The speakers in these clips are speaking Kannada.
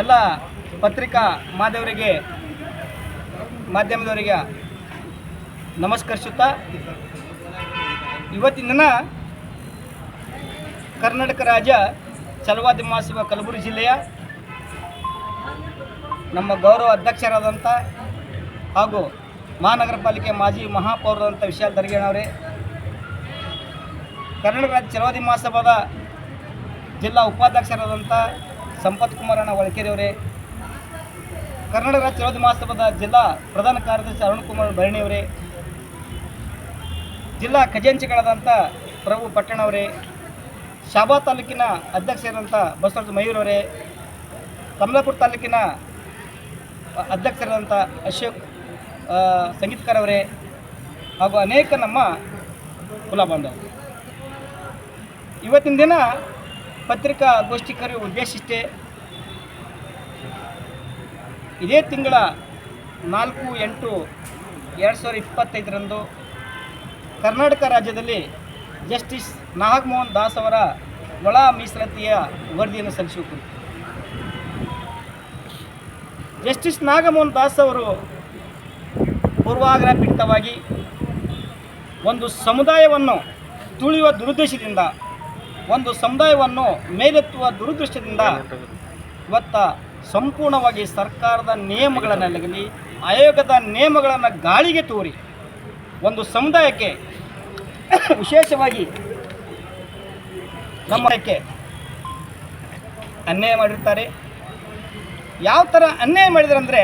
ಎಲ್ಲ ಪತ್ರಿಕಾ ಮಾಧ್ಯಮರಿಗೆ ಮಾಧ್ಯಮದವರಿಗೆ ನಮಸ್ಕರಿಸುತ್ತಾ, ಇವತ್ತಿನ ದಿನ ಕರ್ನಾಟಕ ರಾಜ್ಯ ಚಲವಾದಿ ಮಹಾಸಭಾ ಕಲಬುರಗಿ ಜಿಲ್ಲೆಯ ನಮ್ಮ ಗೌರವ ಅಧ್ಯಕ್ಷರಾದಂಥ ಹಾಗೂ ಮಹಾನಗರ ಪಾಲಿಕೆ ಮಾಜಿ ಮಹಾಪೌರರಾದಂಥ ವಿಶಾಲ್ ದರ್ಗೇಣವರೇ ಕರ್ನಾಟಕ ರಾಜ್ಯ ಚಲವಾದಿ ಮಹಾಸಭಾದ ಜಿಲ್ಲಾ ಉಪಾಧ್ಯಕ್ಷರಾದಂಥ ಸಂಪತ್ ಕುಮಾರಣ್ಣ ಒಳಕೆರೆಯವರೇ. ಕರ್ನಾಟಕ ರಾಜ್ಯ ಚಲವಾದಿ ಮಹಾಸಭಾದ ಜಿಲ್ಲಾ ಪ್ರಧಾನ ಕಾರ್ಯದರ್ಶಿ ಅರುಣ್ ಕುಮಾರ್ ಭರಣಿಯವರೇ. ಜಿಲ್ಲಾ ಖಜಾಂಚಿಗಳಾದಂಥ ಪ್ರಭು ಪಟ್ಟಣವರೇ ಶಾಬಾ ತಾಲೂಕಿನ ಅಧ್ಯಕ್ಷರಾದಂಥ ಬಸವರಾಜ ಮಯೂರವರೇ ಕಮಲಾಪುರ ತಾಲೂಕಿನ ಅಧ್ಯಕ್ಷರಾದಂಥ ಅಶೋಕ್ ಸಂಗೀತಕಾರವರೇ ಹಾಗೂ ಅನೇಕ ನಮ್ಮ ಕುಲ ಬಾಂಧವರು. ಇವತ್ತಿನ ದಿನ ಪತ್ರಿಕಾ ಗೋಷ್ಠಿ ಕರೆಯುವ ಉದ್ದೇಶಿಷ್ಟೇ ಇದೇ ತಿಂಗಳ ನಾಲ್ಕು ಎಂಟು ಎರಡು ಸಾವಿರದ ಇಪ್ಪತ್ತೈದರಂದು ಕರ್ನಾಟಕ ರಾಜ್ಯದಲ್ಲಿ ಜಸ್ಟಿಸ್ ನಾಗಮೋಹನ್ ದಾಸ್ ಅವರ ಒಳ ಮೀಸಲಾತಿಯ ವರದಿಯನ್ನು ಸಲ್ಲಿಸುವ. ಕುರಿತು ಜಸ್ಟಿಸ್ ನಾಗಮೋಹನ್ ದಾಸ್ ಅವರು ಪೂರ್ವಾಗ್ರಹ ಪೀಡಿತವಾಗಿ ಒಂದು ಸಮುದಾಯವನ್ನು ತುಳಿಯುವ ದುರುದ್ದೇಶದಿಂದ ಒಂದು ಸಮುದಾಯವನ್ನು ಮೇಲೆತ್ತುವ ದುರದೃಷ್ಟದಿಂದ ಇವತ್ತ ಸಂಪೂರ್ಣವಾಗಿ ಸರ್ಕಾರದ ನಿಯಮಗಳನ್ನಾಗಲಿ ಆಯೋಗದ ನಿಯಮಗಳನ್ನು ಗಾಳಿಗೆ ತೋರಿ ಒಂದು ಸಮುದಾಯಕ್ಕೆ ವಿಶೇಷವಾಗಿ ನಮ್ಮಕ್ಕೆ ಅನ್ಯಾಯ ಮಾಡಿರ್ತಾರೆ. ಯಾವ ಥರ ಅನ್ಯಾಯ ಮಾಡಿದ್ರಂದರೆ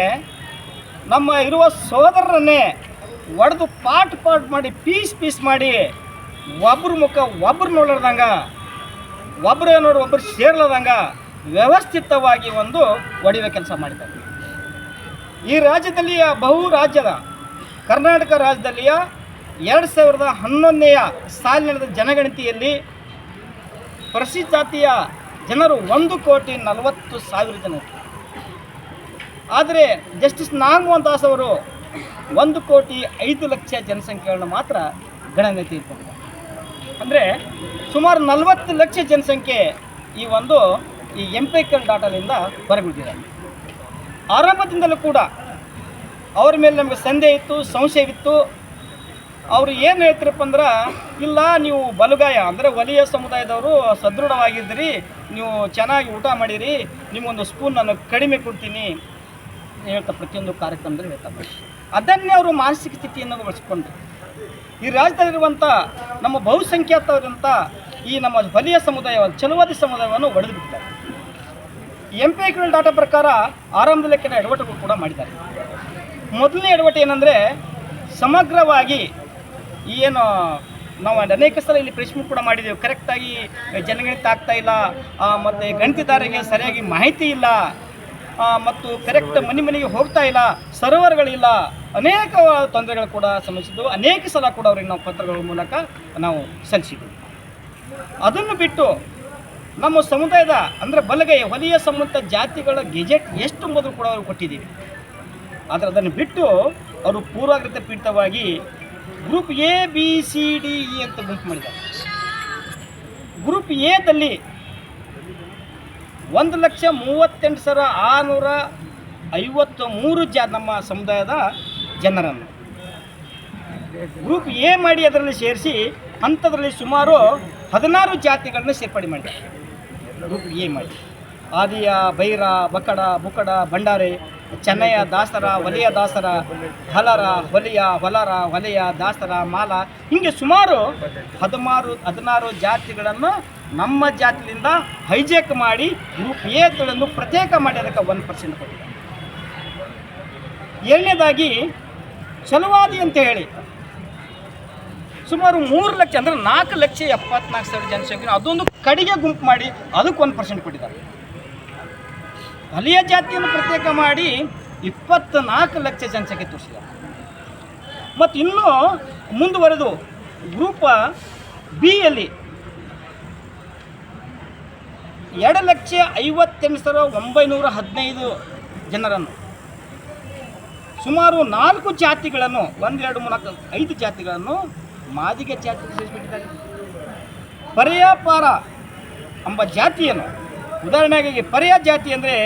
ನಮ್ಮ ಇರುವ ಸೋದರರನ್ನೇ ಒಡೆದು ಪಾಟ್ ಪಾಟ್ ಮಾಡಿ ಪೀಸ್ ಪೀಸ್ ಮಾಡಿ ಒಬ್ರ ಮುಖ ಒಬ್ಬರು ನೋಡಿರ್ದಂಗ ಒಬ್ಬರು ನೋಡಿ ಒಬ್ಬರು ಸೇರ್ಲದಂಗ ವ್ಯವಸ್ಥಿತವಾಗಿ ಒಂದು ಒಡೆಯುವ ಕೆಲಸ ಮಾಡಿದ್ದಾರೆ ಈ ರಾಜ್ಯದಲ್ಲಿಯ ಬಹು ರಾಜ್ಯದ ಕರ್ನಾಟಕ ರಾಜ್ಯದಲ್ಲಿಯ ಎರಡು ಸಾವಿರದ ಹನ್ನೊಂದನೆಯ ಸಾಲಿನ ಜನಗಣತಿಯಲ್ಲಿ ಪ್ರಸಿ ಜಾತಿಯ ಜನರು ಒಂದು ಕೋಟಿ ನಲವತ್ತು ಸಾವಿರ ಜನ. ಆದರೆ ಜಸ್ಟಿಸ್ ನಾಗಮೋಹನ್ ದಾಸ್ ಅವರು ಒಂದು ಕೋಟಿ ಐದು ಲಕ್ಷ ಜನಸಂಖ್ಯೆಗಳನ್ನು ಮಾತ್ರ ಗಣನೆ ಇಟ್ಕೊಂಡಿದ್ದಾರೆ ಅಂದರೆ ಸುಮಾರು ನಲವತ್ತು ಲಕ್ಷ ಜನಸಂಖ್ಯೆ ಈ ಒಂದು ಈ ಎಂಪೈಕಲ್ ಡಾಟಾದಿಂದ ಹೊರಗುಳಿದಿದ್ದಾರೆ ಆರಂಭದಿಂದಲೂ ಕೂಡ ಅವ್ರ ಮೇಲೆ ನಮಗೆ ಸಂದೇಹ ಇತ್ತು ಸಂಶಯವಿತ್ತು ಅವರು ಏನು ಹೇಳ್ತಿರಪ್ಪ ಅಂದ್ರೆ, ಇಲ್ಲ, ನೀವು ಬಲಗಾಯ, ಅಂದರೆ ಒಲಿಯ ಸಮುದಾಯದವರು ಸದೃಢವಾಗಿದ್ದೀರಿ, ನೀವು ಚೆನ್ನಾಗಿ ಊಟ ಮಾಡಿರಿ, ನಿಮಗೊಂದು ಸ್ಪೂನ್ ನಾನು ಕಡಿಮೆ ಕೊಡ್ತೀನಿ ಹೇಳ್ತಾ ಪ್ರತಿಯೊಂದು ಕಾರ್ಯಕ್ರಮದಲ್ಲಿ ಹೇಳ್ತಾ ಅದನ್ನೇ ಅವರು ಮಾನಸಿಕ ಸ್ಥಿತಿಯನ್ನು ಬಳಸಿಕೊಂಡು ಈ ರಾಜ್ಯದಲ್ಲಿರುವಂಥ ನಮ್ಮ ಬಹುಸಂಖ್ಯಾತರಂಥ ಈ ನಮ್ಮ ಬಲಿಯ ಸಮುದಾಯ ಚಲುವಾದಿ ಸಮುದಾಯವನ್ನು ಒಡೆದು ಬಿಟ್ಟಿದ್ದಾರೆ. ಎಂ ಪಿ ಡಾಟಾ ಪ್ರಕಾರ ಆರಂಭದಲ್ಲಿ ಕೆಲ ಎಡವಟುಗಳು ಕೂಡ ಮಾಡಿದ್ದಾರೆ. ಮೊದಲನೇ ಎಡವಟ್ಟು ಏನಂದರೆ ಸಮಗ್ರವಾಗಿ ಏನು ನಾವು ಅನೇಕ ಸಲ ಇಲ್ಲಿ ಪ್ರಶ್ನೆ ಕೂಡ ಮಾಡಿದ್ದೇವೆ ಕರೆಕ್ಟಾಗಿ ಜನಗಣಿತ ಆಗ್ತಾ ಇಲ್ಲ. ಮತ್ತು ಗಣಿತದಾರರಿಗೆ ಸರಿಯಾಗಿ ಮಾಹಿತಿ ಇಲ್ಲ. ಮತ್ತು ಕರೆಕ್ಟ್ ಮನೆ ಮನೆಗೆ ಹೋಗ್ತಾ ಇಲ್ಲ, ಸರ್ವರ್ಗಳಿಲ್ಲ, ಅನೇಕ ತೊಂದರೆಗಳು ಕೂಡ ಸಮಸ್ಯೆದ್ದು ಅನೇಕ ಸಲ ಕೂಡ ಅವ್ರಿಗೆ ನಾವು ಪತ್ರಗಳ ಮೂಲಕ ನಾವು ಸಲ್ಲಿಸಿದ್ವಿ ಅದನ್ನು ಬಿಟ್ಟು ನಮ್ಮ ಸಮುದಾಯದ, ಅಂದರೆ ಬಲಗೈ ಹೊಲಿಯ ಸಂಬಂಧ ಜಾತಿಗಳ ಗೆಜೆಟ್ ಎಷ್ಟು ಮೊದಲು ಕೂಡ ಅವರು ಕೊಟ್ಟಿದ್ದೀವಿ. ಆದರೆ ಅದನ್ನು ಬಿಟ್ಟು ಅವರು ಪೂರ್ವಾಗ್ರತೆ ಪೀಡಿತವಾಗಿ group A, B, C, D, E ಅಂತ ಗುಂಪು ಮಾಡಿದ್ದಾರೆ. ಗ್ರೂಪ್ ಎದಲ್ಲಿ ಒಂದು ಲಕ್ಷ ಮೂವತ್ತೆಂಟು ಸಾವಿರ ಆರುನೂರ ಐವತ್ತು ಮೂರು ಜಾ ನಮ್ಮ ಸಮುದಾಯದ ಜನರನ್ನು. ಗ್ರೂಪ್ ಎ ಮಾಡಿ ಅದರಲ್ಲಿ ಸೇರಿಸಿ ಅಂಥದ್ರಲ್ಲಿ ಸುಮಾರು ಹದಿನಾರು ಜಾತಿಗಳನ್ನ ಸೇರ್ಪಡೆ ಮಾಡಿದ್ದಾರೆ. ಗ್ರೂಪ್ ಎ ಮಾಡಿ. ಆದಿಯ, ಬೈರ, ಬಕಡ, ಬುಕಡ, ಭಂಡಾರೆ ಚೆನ್ನಯ್ಯ ದಾಸರ, ವಲಯ ದಾಸರ, ಹಲರ ಹೊಲಿಯ ಹೊಲರ ವಲಯ, ದಾಸರ, ಮಾಲ. ಹಿಂಗೆ ಸುಮಾರು ಹದಿಮಾರು ಹದಿನಾರು ಜಾತಿಗಳನ್ನು ನಮ್ಮ ಜಾತಿಯಿಂದ ಹೈಜೆಕ್ ಮಾಡಿ ಗ್ರೂಪ್ ಎ ಪ್ರತ್ಯೇಕ ಮಾಡಿ ಅದಕ್ಕೆ ಒನ್ ಪರ್ಸೆಂಟ್ ಕೊಟ್ಟಿದ್ದಾರೆ. ಎರಡನೇದಾಗಿ ಚಲುವಾದಿ ಅಂತ ಹೇಳಿ. ಸುಮಾರು ಮೂರು ಲಕ್ಷ, ಅಂದರೆ ನಾಲ್ಕು ಲಕ್ಷ ಎಪ್ಪತ್ನಾಲ್ಕು ಸಾವಿರ ಜನಸಂಖ್ಯೆ ಅದೊಂದು ಕಡಿಗೆ ಗುಂಪು ಮಾಡಿ ಅದಕ್ಕೆ ಒಂದು ಪರ್ಸೆಂಟ್ ಕೊಟ್ಟಿದ್ದಾರೆ. ವಲಯ ಜಾತಿಯನ್ನು ಪ್ರತ್ಯೇಕ ಮಾಡಿ ಇಪ್ಪತ್ನಾಲ್ಕು ಲಕ್ಷ ಜನಸಂಖ್ಯೆ ತೋರಿಸಿದ್ದಾರೆ ಮತ್ತು ಇನ್ನೂ ಮುಂದುವರೆದು ಗ್ರೂಪ ಬಿಯಲ್ಲಿ ಎರಡು ಲಕ್ಷ ಐವತ್ತೆಂಟು ಸಾವಿರ ಒಂಬೈನೂರ ಹದಿನೈದು ಜನರನ್ನು, ಸುಮಾರು ನಾಲ್ಕು ಜಾತಿಗಳನ್ನು, ಒಂದೆರಡು ಮೂರು ನಾಲ್ಕು ಐದು ಜಾತಿಗಳನ್ನು ಮಾದಿಗ ಜಾತಿ ಸೇರಿಸಿಬಿಟ್ಟಿದ್ದಾರೆ ಪರ್ಯಾಪಾರ ಎಂಬ ಜಾತಿಯನ್ನು, ಉದಾಹರಣೆಗಾಗಿ ಪರ್ಯ ಜಾತಿ ಅಂದರೆ